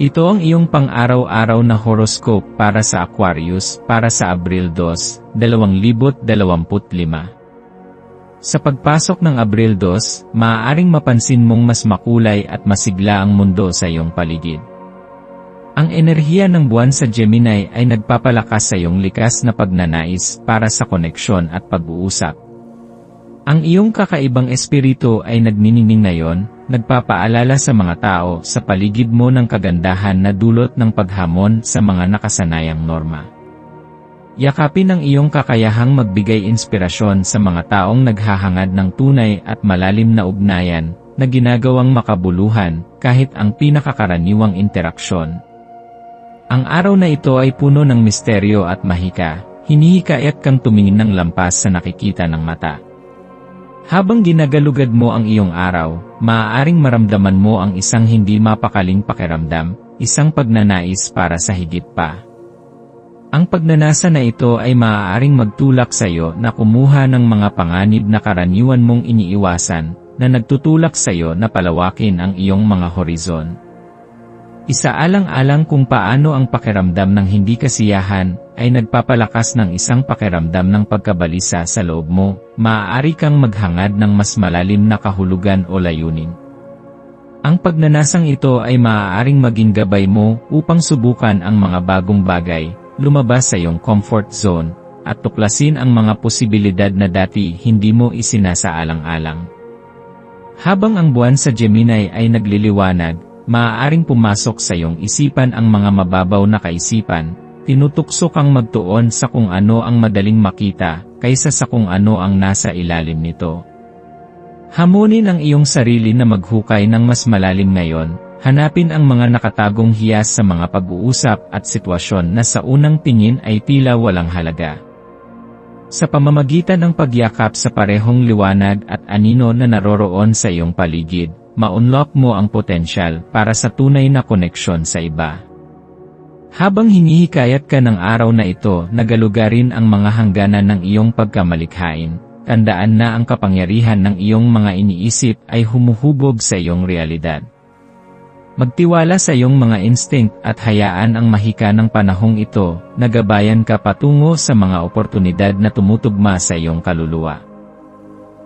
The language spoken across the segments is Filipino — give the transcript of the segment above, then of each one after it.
Ito ang iyong pang-araw-araw na horoscope para sa Aquarius para sa Abril 2, 2025. Sa pagpasok ng Abril 2, maaaring mapansin mong mas makulay at masigla ang mundo sa iyong paligid. Ang enerhiya ng buwan sa Gemini ay nagpapalakas sa iyong likas na pagnanais para sa koneksyon at pag-uusap. Ang iyong kakaibang espiritu ay nagniningning ngayon, nagpapaalala sa mga tao sa paligid mo ng kagandahan na dulot ng paghamon sa mga nakasanayang norma. Yakapin ang iyong kakayahang magbigay inspirasyon sa mga taong naghahangad ng tunay at malalim na ugnayan na ginagawang makabuluhan kahit ang pinakakaraniwang interaksyon. Ang araw na ito ay puno ng misteryo at mahika, hinihikayat kang tumingin ng lampas sa nakikita ng mata. Habang ginagalugad mo ang iyong araw, maaaring maramdaman mo ang isang hindi mapakaling pakiramdam, isang pagnanais para sa higit pa. Ang pagnanasa na ito ay maaaring magtulak sa iyo na kumuha ng mga panganib na karaniwan mong iniiwasan, na nagtutulak sa iyo na palawakin ang iyong mga horizon. Isaalang-alang kung paano ang pakiramdam ng hindi kasiyahan ay nagpapalakas ng isang pakiramdam ng pagkabalisa sa loob mo, maaari kang maghangad ng mas malalim na kahulugan o layunin. Ang pagnanasang ito ay maaaring maging gabay mo upang subukan ang mga bagong bagay, lumabas sa iyong comfort zone, at tuklasin ang mga posibilidad na dati hindi mo isinasaalang-alang. Habang ang buwan sa Gemini ay nagliliwanag, maaaring pumasok sa iyong isipan ang mga mababaw na kaisipan, tinutukso kang magtuon sa kung ano ang madaling makita, kaysa sa kung ano ang nasa ilalim nito. Hamunin ang iyong sarili na maghukay ng mas malalim ngayon, hanapin ang mga nakatagong hiyas sa mga pag-uusap at sitwasyon na sa unang tingin ay tila walang halaga. Sa pamamagitan ng pagyakap sa parehong liwanag at anino na naroroon sa iyong paligid, ma-unlock mo ang potensyal para sa tunay na koneksyon sa iba. Habang hinihikayat ka ng araw na ito, nagalugarin ang mga hangganan ng iyong pagkamalikhain, tandaan na ang kapangyarihan ng iyong mga iniisip ay humuhubog sa iyong realidad. Magtiwala sa iyong mga instinct at hayaan ang mahika ng panahong ito, nagabayan ka patungo sa mga oportunidad na tumutugma sa iyong kaluluwa.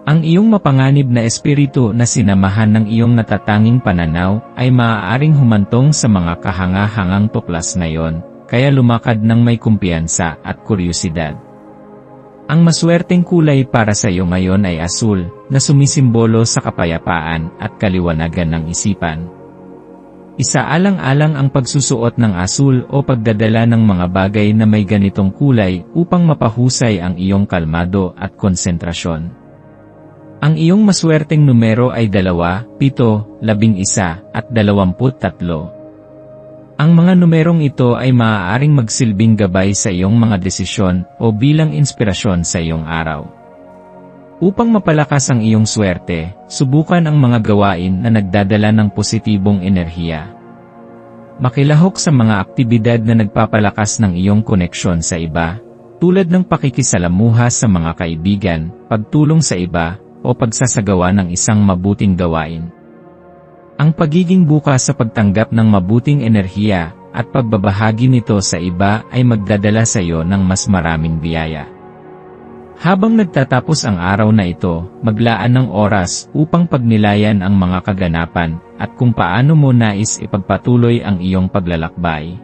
Ang iyong mapanganib na espiritu na sinamahan ng iyong natatanging pananaw ay maaaring humantong sa mga kahanga-hangang tuklas ngayon, kaya lumakad ng may kumpiyansa at kuryosidad. Ang maswerteng kulay para sa iyo ngayon ay asul, na sumisimbolo sa kapayapaan at kaliwanagan ng isipan. Isaalang-alang ang pagsusuot ng asul o pagdadala ng mga bagay na may ganitong kulay upang mapahusay ang iyong kalmado at konsentrasyon. Ang iyong maswerteng numero ay 2, 7, 11, at 23. Ang mga numerong ito ay maaaring magsilbing gabay sa iyong mga desisyon o bilang inspirasyon sa iyong araw. Upang mapalakas ang iyong swerte, subukan ang mga gawain na nagdadala ng positibong enerhiya. Makilahok sa mga aktibidad na nagpapalakas ng iyong koneksyon sa iba, tulad ng pakikisalamuha sa mga kaibigan, pagtulong sa iba, o pagsasagawa ng isang mabuting gawain. Ang pagiging bukas sa pagtanggap ng mabuting enerhiya at pagbabahagi nito sa iba ay magdadala sa iyo ng mas maraming biyaya. Habang nagtatapos ang araw na ito, maglaan ng oras upang pagnilayan ang mga kaganapan at kung paano mo nais ipagpatuloy ang iyong paglalakbay.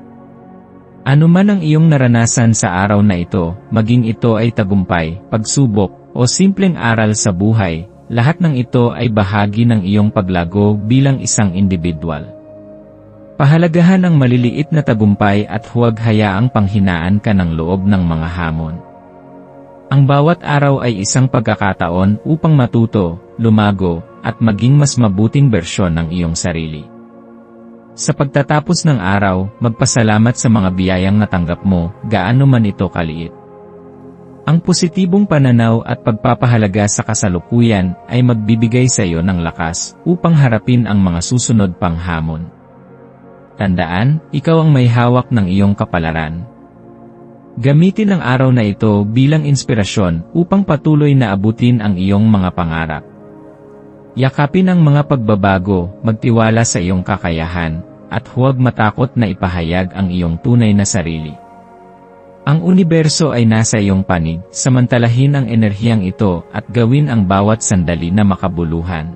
Ano man ang iyong naranasan sa araw na ito, maging ito ay tagumpay, pagsubok, o simpleng aral sa buhay, lahat ng ito ay bahagi ng iyong paglago bilang isang individual. Pahalagahan ang maliliit na tagumpay at huwag hayaang panghinaan ka ng loob ng mga hamon. Ang bawat araw ay isang pagkakataon upang matuto, lumago, at maging mas mabuting bersyon ng iyong sarili. Sa pagtatapos ng araw, magpasalamat sa mga biyayang natanggap mo, gaano man ito kaliit. Ang positibong pananaw at pagpapahalaga sa kasalukuyan ay magbibigay sa iyo ng lakas upang harapin ang mga susunod pang hamon. Tandaan, ikaw ang may hawak ng iyong kapalaran. Gamitin ang araw na ito bilang inspirasyon upang patuloy na abutin ang iyong mga pangarap. Yakapin ang mga pagbabago, magtiwala sa iyong kakayahan, at huwag matakot na ipahayag ang iyong tunay na sarili. Ang universo ay nasa iyong panig, samantalahin ang enerhiyang ito at gawin ang bawat sandali na makabuluhan.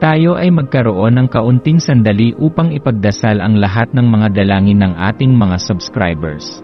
Tayo ay magkaroon ng kaunting sandali upang ipagdasal ang lahat ng mga dalangin ng ating mga subscribers,